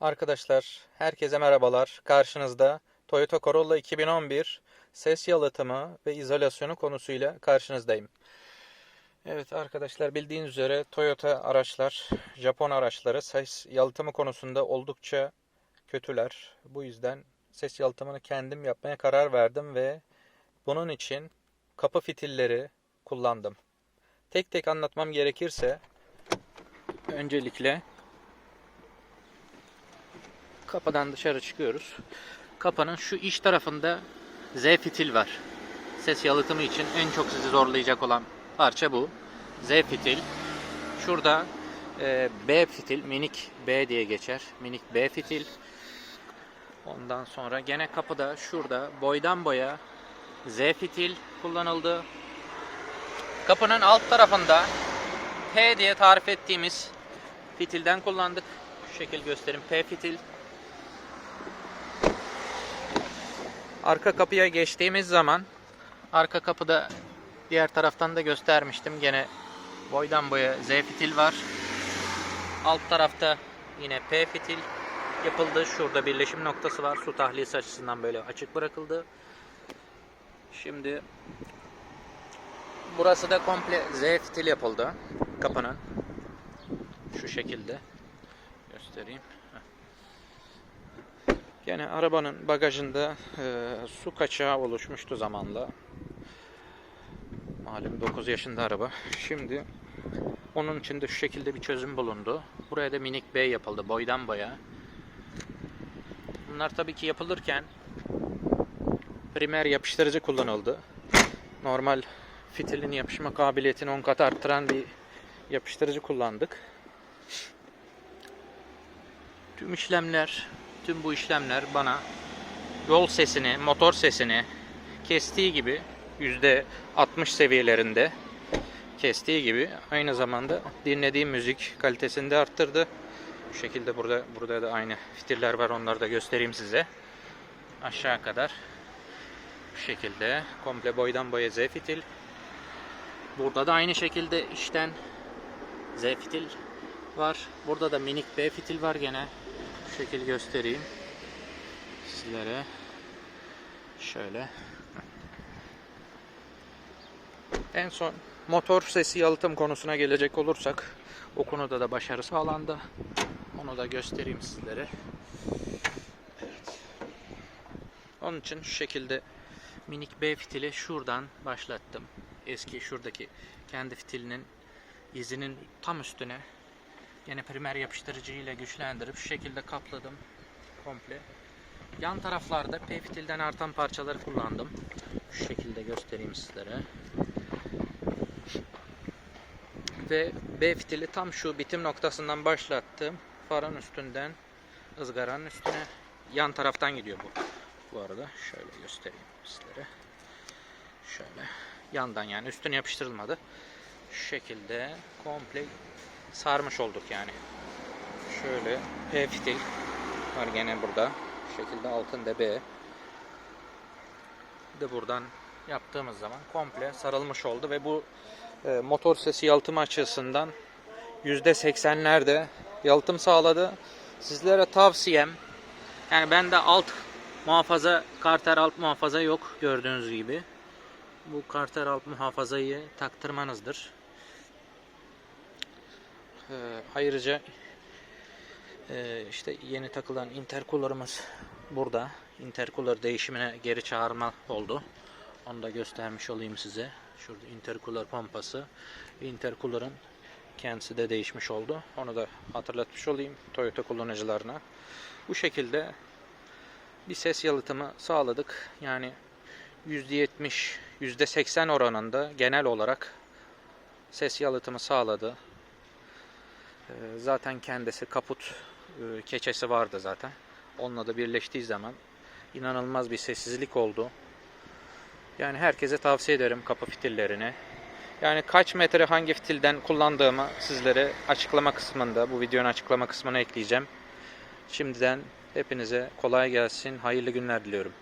Arkadaşlar, herkese merhabalar. Karşınızda Toyota Corolla 2011 ses yalıtımı ve izolasyonu konusuyla karşınızdayım. Evet arkadaşlar bildiğiniz üzere Toyota araçlar, Japon araçları ses yalıtımı konusunda oldukça kötüler. Bu yüzden ses yalıtımını kendim yapmaya karar verdim ve bunun için kapı fitilleri kullandım. Tek tek anlatmam gerekirse öncelikle Kapıdan dışarı çıkıyoruz. Kapının şu iç tarafında Z fitil var. Ses yalıtımı için en çok sizi zorlayacak olan parça bu. Z fitil. Şurada e, B fitil, minik B diye geçer. Minik B fitil. Ondan sonra gene kapıda şurada boydan boya Z fitil kullanıldı. Kapının alt tarafında P diye tarif ettiğimiz fitilden kullandık. Şu şekil göstereyim. P fitil. Arka kapıya geçtiğimiz zaman arka kapıda diğer taraftan da göstermiştim. Gene boydan boya Z fitil var. Alt tarafta yine P fitil yapıldı. Şurada birleşim noktası var. Su tahliyesi açısından böyle açık bırakıldı. Şimdi burası da komple Z fitil yapıldı kapının. Şu şekilde göstereyim. Yani arabanın bagajında e, su kaçağı oluşmuştu zamanla. Malum 9 yaşında araba. Şimdi onun için de şu şekilde bir çözüm bulundu. Buraya da minik B yapıldı boydan boya. Bunlar tabii ki yapılırken primer yapıştırıcı kullanıldı. Normal fitilin yapışma kabiliyetini 10 kat arttıran bir yapıştırıcı kullandık. Tüm işlemler Tüm bu işlemler bana yol sesini, motor sesini kestiği gibi yüzde 60 seviyelerinde kestiği gibi aynı zamanda dinlediğim müzik kalitesini de arttırdı. Bu şekilde burada burada da aynı fitiller var. Onları da göstereyim size. Aşağı kadar bu şekilde komple boydan boya Z fitil. Burada da aynı şekilde işten Z fitil var. Burada da minik B fitil var gene şekil göstereyim sizlere. Şöyle. En son motor sesi yalıtım konusuna gelecek olursak o konuda da başarı sağlandı. Onu da göstereyim sizlere. Onun için şu şekilde minik B fitili şuradan başlattım. Eski şuradaki kendi fitilinin izinin tam üstüne Yine primer yapıştırıcı ile güçlendirip şu şekilde kapladım komple. Yan taraflarda P artan parçaları kullandım. Şu şekilde göstereyim sizlere. Ve B fitili tam şu bitim noktasından başlattım. Farın üstünden ızgaranın üstüne yan taraftan gidiyor bu. Bu arada şöyle göstereyim sizlere. Şöyle yandan yani üstüne yapıştırılmadı. Şu şekilde komple sarmış olduk yani. Şöyle P fitil var gene burada. Bu şekilde altında B. De buradan yaptığımız zaman komple sarılmış oldu ve bu e, motor sesi yalıtım açısından %80'lerde yalıtım sağladı. Sizlere tavsiyem yani bende alt muhafaza karter alt muhafaza yok gördüğünüz gibi. Bu karter alt muhafazayı taktırmanızdır. Ee, ayrıca e, işte yeni takılan intercooler'ımız burada. Intercooler değişimine geri çağırma oldu. Onu da göstermiş olayım size. Şurada intercooler pompası. Intercooler'ın kendisi de değişmiş oldu. Onu da hatırlatmış olayım Toyota kullanıcılarına. Bu şekilde bir ses yalıtımı sağladık. Yani %70, %80 oranında genel olarak ses yalıtımı sağladı. Ee, zaten kendisi kaput e, keçesi vardı zaten. Onunla da birleştiği zaman inanılmaz bir sessizlik oldu. Yani herkese tavsiye ederim kapı fitillerini. Yani kaç metre hangi fitilden kullandığımı sizlere açıklama kısmında, bu videonun açıklama kısmına ekleyeceğim. Şimdiden hepinize kolay gelsin, hayırlı günler diliyorum.